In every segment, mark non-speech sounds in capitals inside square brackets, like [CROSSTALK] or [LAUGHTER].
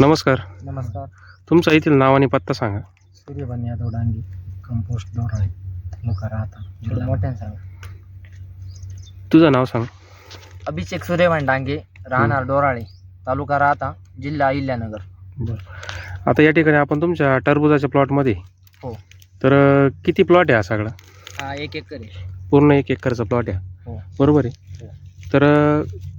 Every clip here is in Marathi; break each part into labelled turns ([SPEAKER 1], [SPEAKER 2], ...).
[SPEAKER 1] नमस्कार.
[SPEAKER 2] नमस्कार.
[SPEAKER 1] तुमचा येथील नाव आणि पत्ता सांगा.
[SPEAKER 2] सूर्यबन यादव डांगी कंपोस्ट दोराळे तालुका राहता जिल्हा मोठ्याने सांग.
[SPEAKER 1] तुझं नाव सांग.
[SPEAKER 2] अभिषेक सूर्यबन डांगे राहणार डोराळे तालुका राहता जिल्हा अहिल्यानगर.
[SPEAKER 1] बरं. आता या ठिकाणी आपण तुमच्या टरबुजाच्या प्लॉटमध्ये.
[SPEAKER 2] हो.
[SPEAKER 1] तर अं, किती प्लॉट आहे हा सगळा?
[SPEAKER 2] हा एक एकर आहे.
[SPEAKER 1] पूर्ण एक एकरचा प्लॉट आहे.
[SPEAKER 2] हो.
[SPEAKER 1] बरोबर आहे? तर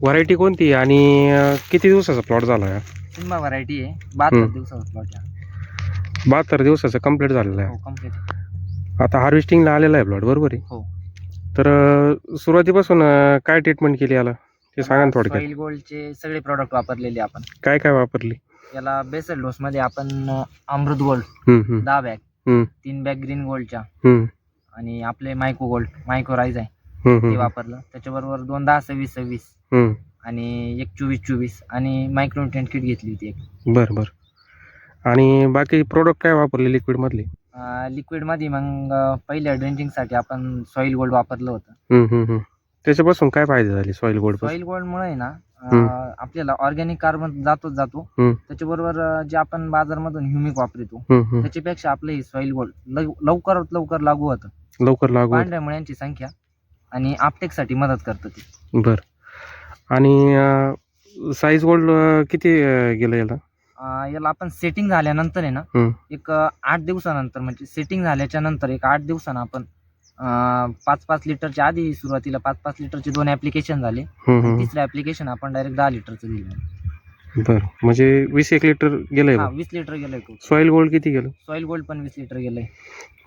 [SPEAKER 1] व्हरायटी कोणती आहे आणि किती दिवसाचा प्लॉट झाला आहे
[SPEAKER 2] सिम्बा व्हरायटी आहे. बहात्तर
[SPEAKER 1] हम्म.
[SPEAKER 2] दिवसाचा प्लॉट आहे.
[SPEAKER 1] बहात्तर दिवसाचा कंप्लीट झालेला
[SPEAKER 2] हो
[SPEAKER 1] आहे. आता हार्वेस्टिंगला आलेला आहे प्लॉट बरोबर आहे?
[SPEAKER 2] हो.
[SPEAKER 1] तर अं, सुरुवातीपासून अं, काय ट्रीटमेंट केली याला? ते सांगा ना थोडक्यात.
[SPEAKER 2] गोल्डचे सगळे प्रॉडक्ट वापरलेले आपण.
[SPEAKER 1] काय काय वापरली?
[SPEAKER 2] याला बेसल डोस मध्ये आपण अं, अमृत गोल्ड
[SPEAKER 1] हम्म, हम्म,
[SPEAKER 2] दहा बॅग
[SPEAKER 1] हम्म.
[SPEAKER 2] तीन बॅग ग्रीन गोल्डच्या
[SPEAKER 1] हम्म,
[SPEAKER 2] आणि आपले मायको गोल्ड मायको राईज आहे. ते वापरलं त्याच्याबरोबर दोन दहा सव्वीस सव्वीस. आणि एक चोवीस चोवीस आणि मायक्रोन्युट्रेंट किट घेतली होती एक
[SPEAKER 1] बरं बरं आणि बाकी प्रोडक्ट काय वापरले लिक्विड मधले
[SPEAKER 2] लिक्विडमध्ये मग अं, पहिल्या ड्रेंचिंगसाठी आपण सॉईल गोल्ड वापरलं होतं.
[SPEAKER 1] त्याच्यापासून काय फायदे झाले सॉइल गोल्ड
[SPEAKER 2] सॉईल गोल्डमुळे ना अं,
[SPEAKER 1] हम्म.
[SPEAKER 2] आपल्याला ऑर्गॅनिक कार्बन जातोच जातो
[SPEAKER 1] हम्म.
[SPEAKER 2] त्याच्याबरोबर अं, जे आपण बाजारमधून ह्युमिक वापरतो त्याच्यापेक्षा आपलं हे सॉईल गोल्ड लवकरात लवकर लागू होतं
[SPEAKER 1] लवकर लागू होतं.
[SPEAKER 2] पांढऱ्या मुळ्यांची संख्या आणि आपटेकसाठी मदत करतं ते.
[SPEAKER 1] बर. आणि साईज गोल्ड किती अं, गेलं याला?
[SPEAKER 2] अं, याला आपण सेटिंग झाल्यानंतर आहे ना
[SPEAKER 1] हम्म.
[SPEAKER 2] एक अं, आठ दिवसानंतर म्हणजे सेटिंग झाल्याच्यानंतर एक आठ दिवसानं आपण अं, पाच पाच लिटरच्या आधी सुरुवातीला पाच पाच लिटरचे दोन ऍप्लिकेशन झाले.
[SPEAKER 1] हम्म, हम्म,
[SPEAKER 2] तिसरं ऍप्लिकेशन आपण डायरेक्ट दहा लिटरचं दिलं.
[SPEAKER 1] बर. म्हणजे वीस एक लिटर गेलंय
[SPEAKER 2] हा वीस लिटर गेलंय
[SPEAKER 1] सॉइल गोल्ड किती गेलं?
[SPEAKER 2] सॉईल गोल्ड पण वीस लिटर गेलंय.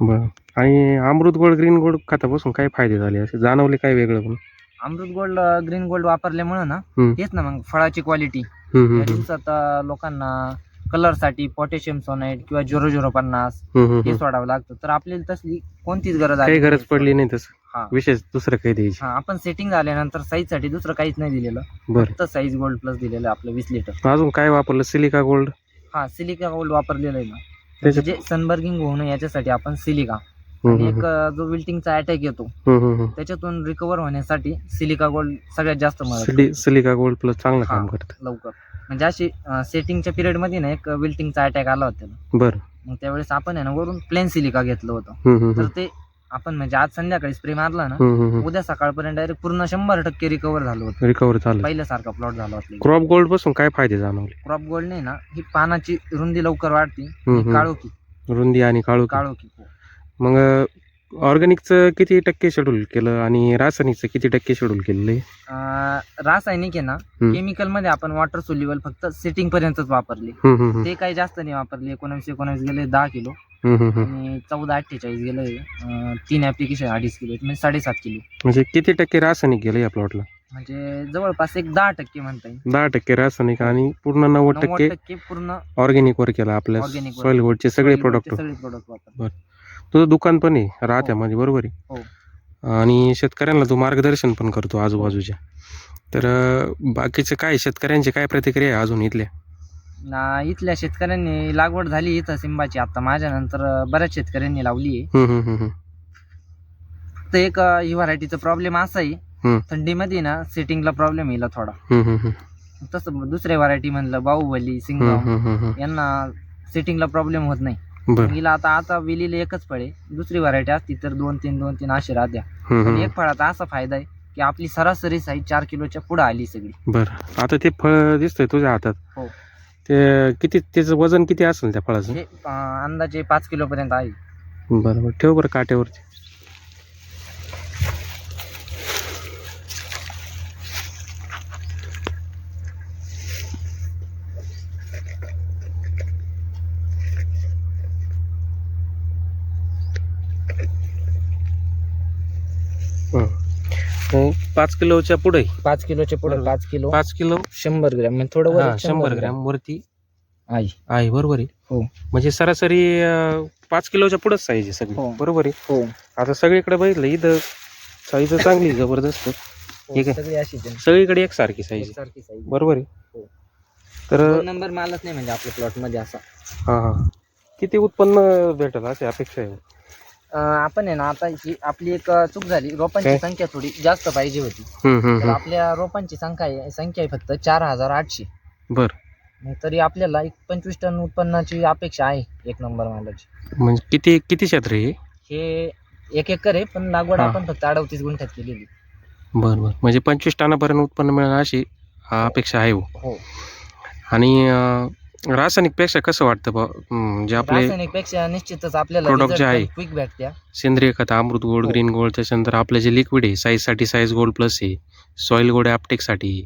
[SPEAKER 1] बर. आणि अमृत गोल्ड ग्रीन गोल्ड खातापासून काय फायदे झाले? असे जाणवले काय वेगळं पण?
[SPEAKER 2] अमृत गोल्ड ग्रीन गोल्ड वापरल्यामुळे ना
[SPEAKER 1] हम्म.
[SPEAKER 2] तेच ना मग फळाची क्वालिटी
[SPEAKER 1] हम्म, हम्म,
[SPEAKER 2] या
[SPEAKER 1] हम्म,
[SPEAKER 2] दिवसात अं, लोकांना कलरसाठी पोटॅशियम सोनाईट किंवा झिरो झिरो पन्नास
[SPEAKER 1] हम्म, हम्म,
[SPEAKER 2] हे
[SPEAKER 1] हम्म.
[SPEAKER 2] सोडावं लागतं. तर आपल्याला तसली कोणतीच गरज
[SPEAKER 1] काही
[SPEAKER 2] आली
[SPEAKER 1] गरज. पडली नाही तसं.
[SPEAKER 2] हा.
[SPEAKER 1] विशेष दुसरं काही द्यायची.
[SPEAKER 2] हा आपण सेटिंग झाल्यानंतर साईजसाठी दुसरं काहीच नाही दिलेलं.
[SPEAKER 1] बरं.
[SPEAKER 2] फक्त साईज गोल्ड प्लस दिलेलं आहे आपलं वीस लिटर
[SPEAKER 1] अजून काय वापरलं? सिलिका गोल्ड
[SPEAKER 2] हा सिलिका गोल्ड वापरलेलं आहे ना.
[SPEAKER 1] त्याच्यात
[SPEAKER 2] म्हणजे सनबर्गिंग होऊ नये याच्यासाठी आपण सिलिका. आणि एक अं, जो विल्टिंगचा अटॅक येतो. त्याच्यातून रिकवर होण्यासाठी सिलिका गोल्ड सगळ्यात जास्त मदत
[SPEAKER 1] सिलिका गोल्ड प्लस चांगलं
[SPEAKER 2] हा.
[SPEAKER 1] काम करतं.
[SPEAKER 2] लवकर. म्हणजे अशी सेटिंगच्या पिरियडमध्ये ना एक विल्टिंगचा अटॅक आला होता. त्याला
[SPEAKER 1] बरं.
[SPEAKER 2] मग त्यावेळेस आपण आहे ना वरून प्लेन सिलिका घेतलं होतं.
[SPEAKER 1] हम्म, हम्म,
[SPEAKER 2] तर
[SPEAKER 1] हम्म.
[SPEAKER 2] ते आपण म्हणजे आज संध्याकाळी स्प्रे मारला ना. उद्या सकाळपर्यंत डायरेक्ट पूर्ण शंभर टक्के रिकवर झालं होतं
[SPEAKER 1] रिकवर झालं
[SPEAKER 2] पहिल्यासारखा प्लॉट झाला होता
[SPEAKER 1] क्रॉप गोल्डपासून काय फायदे जाणवले
[SPEAKER 2] क्रॉप गोल्ड नाही ना ही पानाची रुंदी लवकर वाढते
[SPEAKER 1] हम्म, हम्म.
[SPEAKER 2] काळोखी
[SPEAKER 1] रुंदी आणि काळू
[SPEAKER 2] काळोखी हो.
[SPEAKER 1] मग ऑर्गॅनिकचं किती टक्के शेड्यूल केलं आणि रासायनिकचं किती टक्के शेड्यूल केलेलं आहे
[SPEAKER 2] अं, रासायनिक आहे ना. केमिकलमध्ये आपण वॉटर सोल्युबल फक्त सेटिंग पर्यंतच वापरली
[SPEAKER 1] हम्म, हम्म, हम्म.
[SPEAKER 2] ते काही जास्त नाही वापरले एकोणवीस एकोणवीस गेले दहा किलो. आणि चौदा अठ्ठेचाळीस गेले अं, तीन ऍप्लिकेशन अडीच किलो म्हणजे साडेसात किलो.
[SPEAKER 1] म्हणजे किती टक्के रासायनिक गेलं या प्लॉटला
[SPEAKER 2] म्हणजे जवळपास एक दहा टक्के म्हणता येईल.
[SPEAKER 1] दहा टक्के रासायनिक आणि पूर्ण नव्वद
[SPEAKER 2] नव्वद
[SPEAKER 1] टक्के
[SPEAKER 2] पूर्ण
[SPEAKER 1] ऑर्गॅनिक वर केलं आपल्या
[SPEAKER 2] Organic वर.
[SPEAKER 1] सॉइल गोल्डचे सगळे
[SPEAKER 2] soil
[SPEAKER 1] प्रोडक्ट
[SPEAKER 2] gold चे सगळे प्रोडक्ट वापर
[SPEAKER 1] तुझं दुकान पण आहे राहत्यामध्ये बरोबर
[SPEAKER 2] हो.
[SPEAKER 1] आहे आणि शेतकऱ्यांना तू मार्गदर्शन पण करतो आजूबाजूच्या. तर अं, बाकीचे काय शेतकऱ्यांची काय प्रतिक्रिया आहे अजून इथल्या?
[SPEAKER 2] ना इथल्या शेतकऱ्यांनी लागवड झाली इथं सिंबाची आता माझ्या नंतर बऱ्याच शेतकऱ्यांनी लावली आहे
[SPEAKER 1] हम्म, हम्म, हम्म, हम्म.
[SPEAKER 2] फक्त एक अं, ही व्हरायटीचा प्रॉब्लेम असा आहे
[SPEAKER 1] हम्म.
[SPEAKER 2] थंडीमध्ये ना सेटिंगला प्रॉब्लेम येईल थोडा
[SPEAKER 1] हम्म, हम्म, हम्म.
[SPEAKER 2] तसं दुसऱ्या व्हरायटी म्हणलं बाहुबली
[SPEAKER 1] हम्म,
[SPEAKER 2] सिंगम
[SPEAKER 1] हम्म, हम्म, हम्म.
[SPEAKER 2] यांना सेटिंगला प्रॉब्लेम होत नाही
[SPEAKER 1] बरं
[SPEAKER 2] हिला आता आता वेलीला एकच फळ आहे दुसरी व्हरायटी असती तर दोन तीन दोन तीन अशी राहत्या
[SPEAKER 1] हम्म,
[SPEAKER 2] पण
[SPEAKER 1] हम्म.
[SPEAKER 2] एक फळाचा असा फायदा आहे की आपली सरासरी साईज चार किलोच्या पुढे आली सगळी
[SPEAKER 1] बरं आता ते फळ दिसतंय तुझ्या हातात
[SPEAKER 2] हो.
[SPEAKER 1] ते किती त्याचं वजन किती असेल त्या फळाचं?
[SPEAKER 2] हे अं, अंदाजे पाच किलो पर्यंत आहे.
[SPEAKER 1] बरं बरं. ठेव बरं काट्यावरती हं. हं, पाच किलोच्या पुढे.
[SPEAKER 2] पाच किलोच्या पुढे
[SPEAKER 1] बरोबर.
[SPEAKER 2] पाच किलो.
[SPEAKER 1] पाच किलो?
[SPEAKER 2] शंभर ग्रॅम. म्हणजे थोडं वर
[SPEAKER 1] हा, शंभर ग्रॅम. वरती?
[SPEAKER 2] आहे
[SPEAKER 1] आहे बरोबर आहे.
[SPEAKER 2] हो.
[SPEAKER 1] म्हणजे सरासरी अं, पाच किलोच्या पुढेच साईज आहे सगळी.
[SPEAKER 2] हो.
[SPEAKER 1] बरोबर आहे.
[SPEAKER 2] हो.
[SPEAKER 1] आता सगळीकडे बघितलं इथं साईज चांगली आहे, जबरदस्त. ठीक आहे.
[SPEAKER 2] सगळी अशीच आहे.
[SPEAKER 1] सगळीकडे एकसारखी साईज आहे.
[SPEAKER 2] एकसारखी size.
[SPEAKER 1] बरोबर आहे.
[SPEAKER 2] हो.
[SPEAKER 1] तर
[SPEAKER 2] दोन नंबर मालच नाही म्हणजे आपल्या प्लॉटमध्ये असा.
[SPEAKER 1] हा हा. किती उत्पन्न भेटेल अशी अपेक्षा आहे?
[SPEAKER 2] आपण आहे ना आता ही आपली एक चूक झाली रोपांची
[SPEAKER 1] काय?
[SPEAKER 2] संख्या थोडी जास्त पाहिजे होती
[SPEAKER 1] हम्म, हम्म,
[SPEAKER 2] तर
[SPEAKER 1] हम्म.
[SPEAKER 2] आपल्या रोपांची संख्या आहे संख्या आहे फक्त चार हजार आठशे
[SPEAKER 1] बर
[SPEAKER 2] मग तरी आपल्याला एक पंचवीस टन उत्पन्नाची अपेक्षा आहे एक नंबर मालाची
[SPEAKER 1] म्हणजे किती किती क्षेत्र आहे हे?
[SPEAKER 2] हे एक एकर आहे पण लागवड
[SPEAKER 1] हा.
[SPEAKER 2] आपण फक्त अडवतीस गुंठ्यात केलेली
[SPEAKER 1] बरं बरं म्हणजे पंचवीस टनापर्यंत उत्पन्न मिळणार अशी अं, अपेक्षा आहे हो.
[SPEAKER 2] हो
[SPEAKER 1] आणि अं, रासायनिकपेक्षा कसं वाटतं बा हं, जे आपले
[SPEAKER 2] रासायनिकपेक्षा निश्चितच आपल्याला
[SPEAKER 1] Product जे आहे.
[SPEAKER 2] क्विक भेटत्या
[SPEAKER 1] सेंद्रिय खत अमृत गोल्ड
[SPEAKER 2] हो.
[SPEAKER 1] ग्रीन गोल्ड त्याच्यानंतर आपले जे लिक्विड आहे साईजसाठी साईज गोल्ड प्लस आहे सॉईल गोल्ड ॲप्टेकसाठी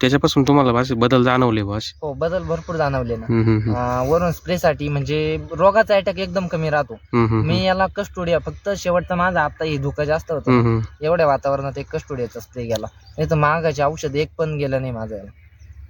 [SPEAKER 1] त्याच्यापासून तुम्हाला असे बदल जाणवले बा असे
[SPEAKER 2] हो बदल भरपूर जाणवले ना. अं, वरून स्प्रे साठी म्हणजे रोगाचा अटॅक एकदम कमी राहतो मी. याला कस्टोडिया फक्त शेवटचा माझा आता हे धोका जास्त होतं. एवढ्या वातावरणात एक कस्टोडियाचा स्प्रे गेला नाही तर महागाचे औषध एक पण गेलं नाही माझं याला.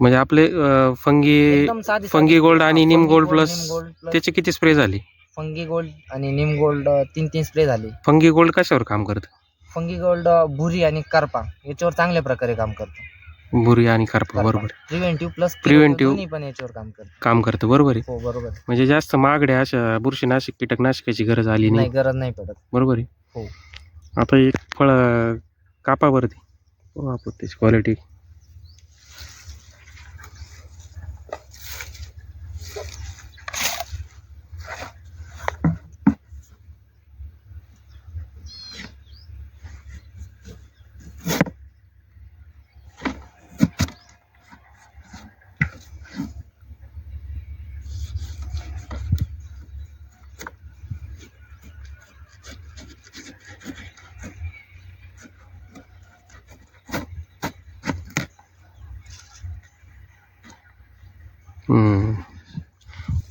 [SPEAKER 1] म्हणजे आपले फंगी
[SPEAKER 2] एकदम साधी
[SPEAKER 1] फंगी गोल्ड आणि निम गोल्ड प्लस
[SPEAKER 2] त्याचे
[SPEAKER 1] त्याचे किती स्प्रे झाले?
[SPEAKER 2] फंगी गोल्ड आणि निम गोल्ड तीन तीन स्प्रे झाले.
[SPEAKER 1] फंगी गोल्ड कशावर काम करतं?
[SPEAKER 2] फंगी गोल्ड भुरी आणि करपा याच्यावर चांगल्या प्रकारे काम करतो.
[SPEAKER 1] बुरी आणि करपा. बरोबर.
[SPEAKER 2] Preventive plus
[SPEAKER 1] Preventive.
[SPEAKER 2] दोन्ही पण याच्यावर काम करतो.
[SPEAKER 1] काम करतं बरोबर आहे.
[SPEAKER 2] हो बरोबर
[SPEAKER 1] म्हणजे जास्त महागड्या अशा बुरशीनाशक कीटकनाशकाची गरज आली
[SPEAKER 2] नाही.
[SPEAKER 1] नाही
[SPEAKER 2] गरज नाही पडत.
[SPEAKER 1] बरोबर आहे.
[SPEAKER 2] हो.
[SPEAKER 1] आता एक फळ कापावरती त्याची क्वालिटी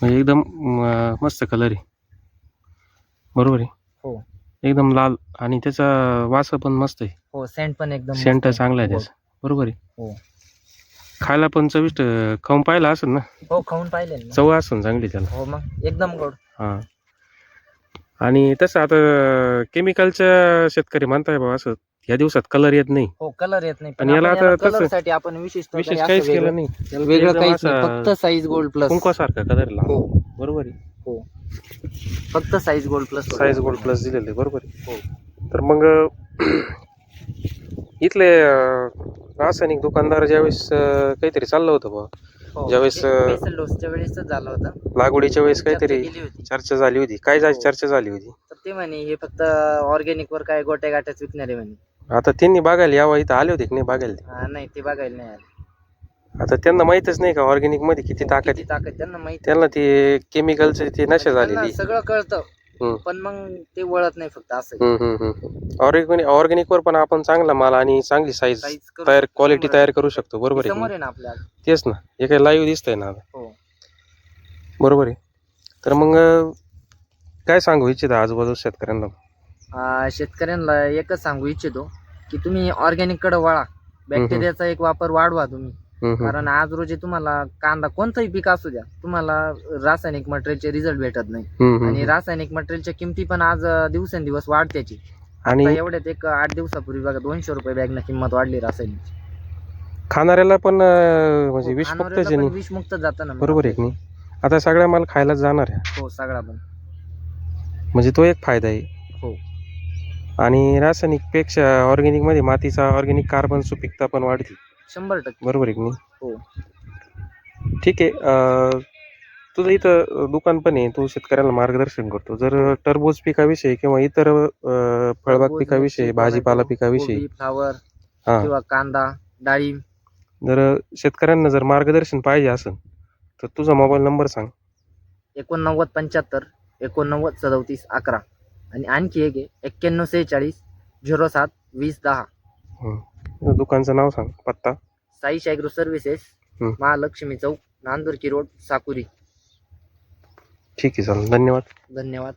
[SPEAKER 1] एकदम म- मस्त कलर आहे. बरोबर आहे?
[SPEAKER 2] हो.
[SPEAKER 1] एकदम लाल आणि त्याचा वास पण मस्त आहे.
[SPEAKER 2] हो सेंट पण एकदम
[SPEAKER 1] सेंट चांगला आहे
[SPEAKER 2] हो.
[SPEAKER 1] त्याचा. बरोबर आहे?
[SPEAKER 2] हो.
[SPEAKER 1] खायला पण चविष्ट खाऊन पाहिला असेल ना?
[SPEAKER 2] हो खाऊन पाहिले ना.
[SPEAKER 1] चव असेल चांगली त्याला.
[SPEAKER 2] हो मग एकदम गोड.
[SPEAKER 1] हा. आणि तसं आता केमिकलच्या शेतकरी म्हणताय बा असं. या दिवसात कलर येत नाही.
[SPEAKER 2] हो कलर येत नाही.
[SPEAKER 1] आणि याला आता तसं-
[SPEAKER 2] कलरसाठी आपण विशेष
[SPEAKER 1] विशेष काहीच केलं नाही.
[SPEAKER 2] वेगळं
[SPEAKER 1] एकदम
[SPEAKER 2] काहीच
[SPEAKER 1] असा
[SPEAKER 2] नाही फक्त साईज गोल्ड प्लस
[SPEAKER 1] कुंकवासारखा कलर
[SPEAKER 2] हो.
[SPEAKER 1] बरोबर आहे?
[SPEAKER 2] हो. फक्त size gold plus
[SPEAKER 1] size gold plus दिलेले बरोबर आहे.
[SPEAKER 2] हो.
[SPEAKER 1] तर मग [CLEARS THROAT] इथले अं, रासायनिक दुकानदार ज्यावेळेस अं, काहीतरी चाललं होतं बा.
[SPEAKER 2] हो.
[SPEAKER 1] ज्यावेळेस, अं,
[SPEAKER 2] डोसच्या वेळेस झालं होतं.
[SPEAKER 1] लागवडीच्या वेळेस काहीतरी
[SPEAKER 2] केली होती.
[SPEAKER 1] चर्चा झाली होती. काय जा-
[SPEAKER 2] हो.
[SPEAKER 1] चर्चा झाली होती?
[SPEAKER 2] तर ते म्हणे हे फक्त ऑर्गॅनिक वर काय गोट्या गाट्याच विकणार म्हणे.
[SPEAKER 1] आता त्यांनी बघायला यावं इथं आले होते की नाही बघायला ते?
[SPEAKER 2] हा, नाही ते बघायला नाही आले.
[SPEAKER 1] आता त्यांना माहीतच नाही का ऑर्गॅनिकमध्ये किती ताकद
[SPEAKER 2] किती ताकद त्यांना माहिती
[SPEAKER 1] त्यांना ते केमिकलचे ते नशा
[SPEAKER 2] त्यांना
[SPEAKER 1] झालेली
[SPEAKER 2] सगळं कळतं
[SPEAKER 1] हम्म.
[SPEAKER 2] पण मग ते वळत नाही फक्त असं.
[SPEAKER 1] ऑर्गॅनिक ऑर्गॅनिक वर पण आपण चांगला माल आणि चांगली साईज
[SPEAKER 2] करू
[SPEAKER 1] तयार
[SPEAKER 2] शकतो,
[SPEAKER 1] क्वालिटी
[SPEAKER 2] समोर
[SPEAKER 1] तयार करू शकतो. बरोबर
[SPEAKER 2] आहे.
[SPEAKER 1] आहे की
[SPEAKER 2] समोर
[SPEAKER 1] नाही?
[SPEAKER 2] आहे ना आपल्या.
[SPEAKER 1] तेच ना. हे काय लाईव्ह दिसतंय ना आता.
[SPEAKER 2] हो.
[SPEAKER 1] बरोबर आहे. तर मग अं, काय सांगू इच्छिता आजूबाजू शेतकऱ्यांना?
[SPEAKER 2] शेतकऱ्यांना एकच सांगू इच्छितो की तुम्ही ऑर्गॅनिककडे वळा. बॅक्टेरियाचा एक वापर वाढवा तुम्ही. कारण आज रोजी तुम्हाला कांदा कोणतंही पीक असू द्या तुम्हाला रासायनिक मटेरियलचे रिझल्ट भेटत नाही. आणि. रासायनिक मटेरियलच्या किंमती पण आज दिवसेंदिवस वाढत्याची.
[SPEAKER 1] आणि
[SPEAKER 2] एवढ्यात एक आठ दिवसापूर्वी बघा दोनशे रुपये बॅगना किंमत वाढली रासायनिक
[SPEAKER 1] खाणाऱ्याला पण म्हणजे विषमुक्तच
[SPEAKER 2] पण विषमुक्त जातं ना. मग.
[SPEAKER 1] बरोबर आहे आता सगळ्या माल खायलाच जाणार आहे.
[SPEAKER 2] हो सगळा पण.
[SPEAKER 1] म्हणजे तो एक फायदा आहे.
[SPEAKER 2] हो
[SPEAKER 1] आणि रासायनिकपेक्षा ऑर्गॅनिकमध्ये मातीचा ऑर्गॅनिक कार्बन सुपिकता पण वाढते.
[SPEAKER 2] शंभर टक्के.
[SPEAKER 1] बरोबर आहे की नाही?
[SPEAKER 2] हो.
[SPEAKER 1] ठीक आहे अं, तुझं इथं दुकान पण आहे तू शेतकऱ्याला मार्गदर्शन करतो. जर टरबूज पिकाविषयी किंवा इतर अं, फळबाग
[SPEAKER 2] टरबूज,
[SPEAKER 1] पिकाविषयी
[SPEAKER 2] मिरची,
[SPEAKER 1] भाजीपाला
[SPEAKER 2] टोमॅटो,
[SPEAKER 1] पिकाविषयी.
[SPEAKER 2] कोबी, फ्लावर
[SPEAKER 1] हा.
[SPEAKER 2] किंवा कांदा डाळिंब.
[SPEAKER 1] जर शेतकऱ्यांना जर मार्गदर्शन पाहिजे असेल तर तुझा मोबाईल नंबर सांग.
[SPEAKER 2] एकोणनव्वद पंच्याहत्तर एकोणनव्वद सदोतीस अकरा. आणि आणखी एक आहे एक्क्याण्णव सेहेचाळीस झिरो सात वीस दहा.
[SPEAKER 1] हं. दुकानचं नाव सांग पत्ता.
[SPEAKER 2] साई शायग्रो सर्व्हिसेस
[SPEAKER 1] हं.
[SPEAKER 2] महालक्ष्मी चौक नांदुरकी रोड साकुरी.
[SPEAKER 1] ठीक आहे चालेल. धन्यवाद.
[SPEAKER 2] धन्यवाद.